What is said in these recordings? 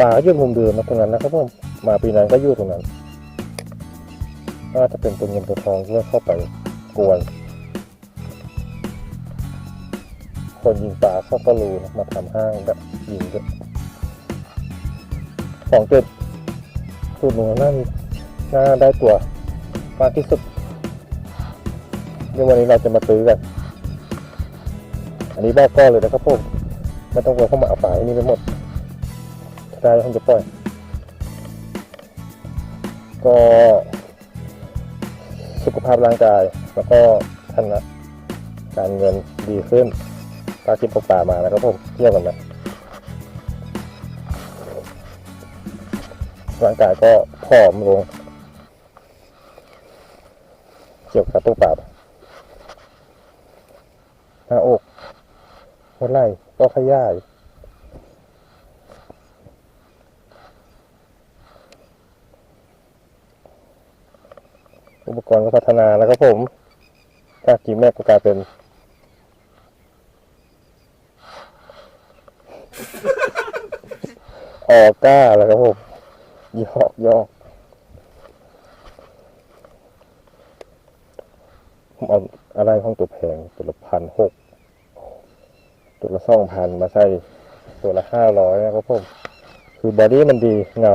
ป่าก็ยู่มุมเดิมนะตรงนั้นนะครับผมมาปีนั้นก็อยู่ตรงนั้นน่าจะเป็นตัวเงินตัวทองที่เข้าไปกวน คนยิงปลาเข้าก็รู้นะมาทำห้างแบบยิงด้วยของเจ็ดสูตรหนูน่ามีน่าได้ตัวมากที่สุดเดี๋ยววันนี้เราจะมาซื้อกัน อันนี้บอกก้อนเลยนะครับผมไม่ต้องกลัวเข้ามาเอาปลาที่นี่ไปหมด ถ้าได้ผมจะปล่อย ก็สุขภาพร่างกายแล้วก็ฐานะการเงินดีขึ้นปลากินปลาป่ามาแล้วครับผมเที่ยวกันไหมร่างกายก็ผอมลง เกี่ยวกับตัวป่าหน้าอกหัวไหล่ก็ขยาย อุปกรณ์ก็พัฒนาแล้วครับผมจากกีแมกก็กลายเป็น ออก้าแล้วครับผมยอกยอกผมเอาอะไรของตัวแพงตัวละพันหกตัวละสองพันมาใส่ตัวละห้าร้อยนะครับผม คือบอดี้มันดีเงา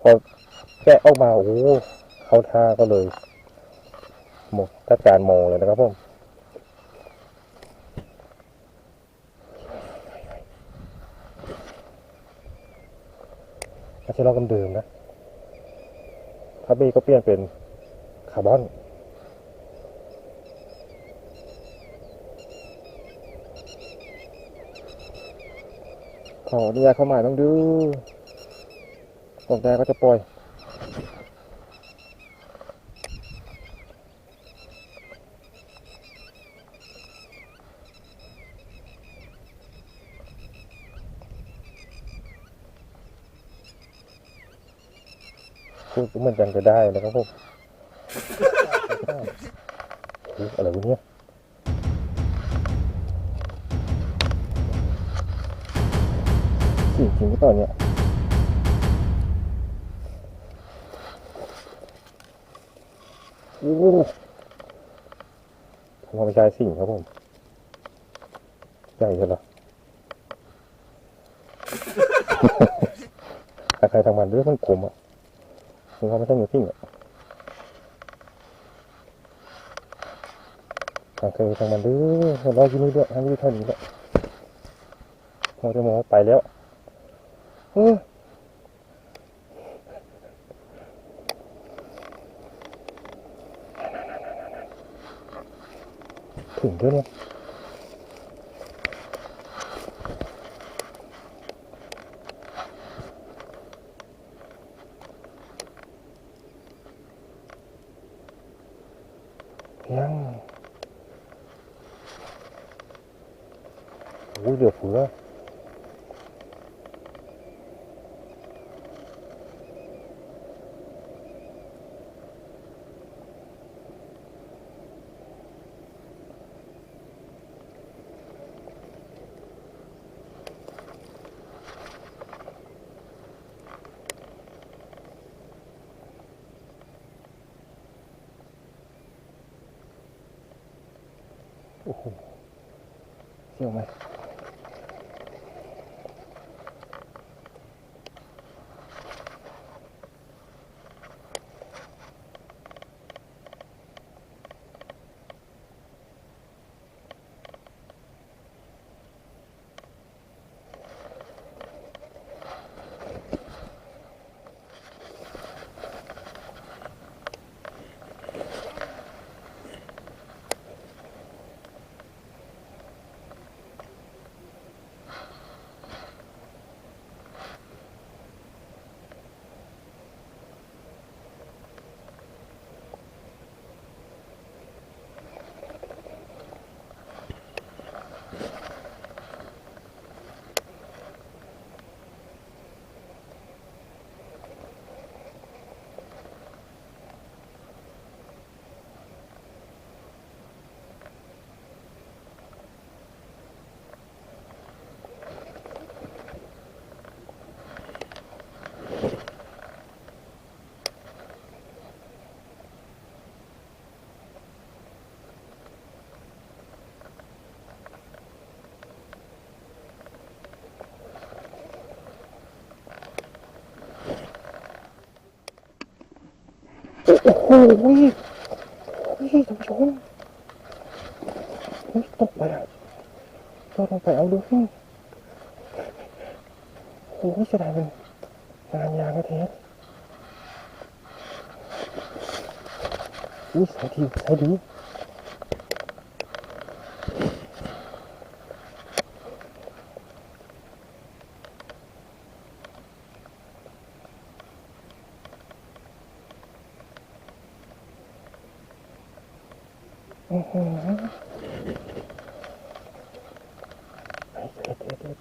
พอ แกะออกมาโอ้โหเขาท่าก็เลยหมดถ้าการมองเลยนะครับผมไม่ใช่ลอกเดิมนะทับบี้ก็เปลี่ยนเป็นคาร์บอนขออนุญาตเข้ามาต้องดูตกใจก็จะปล่อย พูดเหมือนกันก็ได้นะครับผมอะไรวะเนี่ยจริงจริงหรือเปล่าเนี่ยโอ้โหผมไม่ใช่สิ่งครับผมใหญ่ใช่เหรอใครทางมันด้วยมันกลมอะ ผมว่าไม่ใช่หมูปิ้งอะทางเคยทางมันดื้อเราอยู่นี่ด้วยทางนี้เท่านี้แหละพอจะมองไปแล้วเออถึงด้วยเนี่ย โอ้ยเห โอ้โหเที่ยวไหมโอ้โหเฮ้ยท่านผู้ชมเฮ้ยต้องไปอะเราต้องไปเอาดูสิโอ้โหแสดงเป็นงานยางกระเทศอุ้ยสายทีสายดี อื้อหือเฮ้ยเด็ดเด็ดเด็ด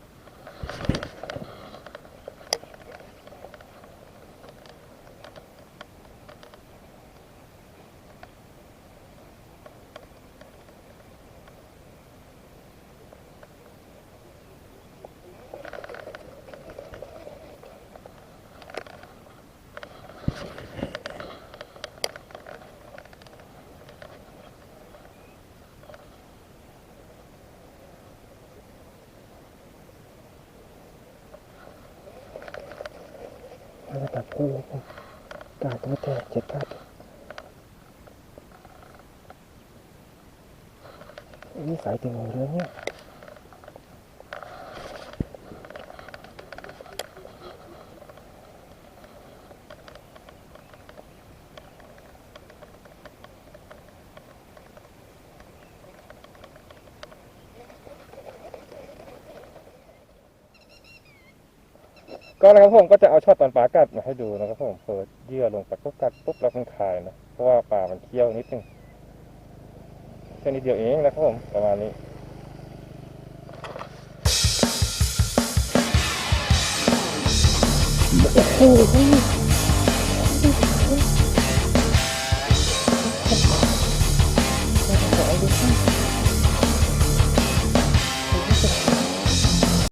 มาจะกตัดคู่ผมกาดตัวแตกเจ็ดกาดนี่สายถึงหัวเรือเนี่ย ก็นะครับผมก็จะเอาช็อตตอนปลากัดมาให้ดูนะครับผมเปิดเยื่อลงไปปุ๊บกัดปุ๊บแล้วมันคายนะเพราะว่าปลามันเคี้ยวนิดนึงแค่นี้เดียวเองนะครับผมประมาณนี้โอ้โห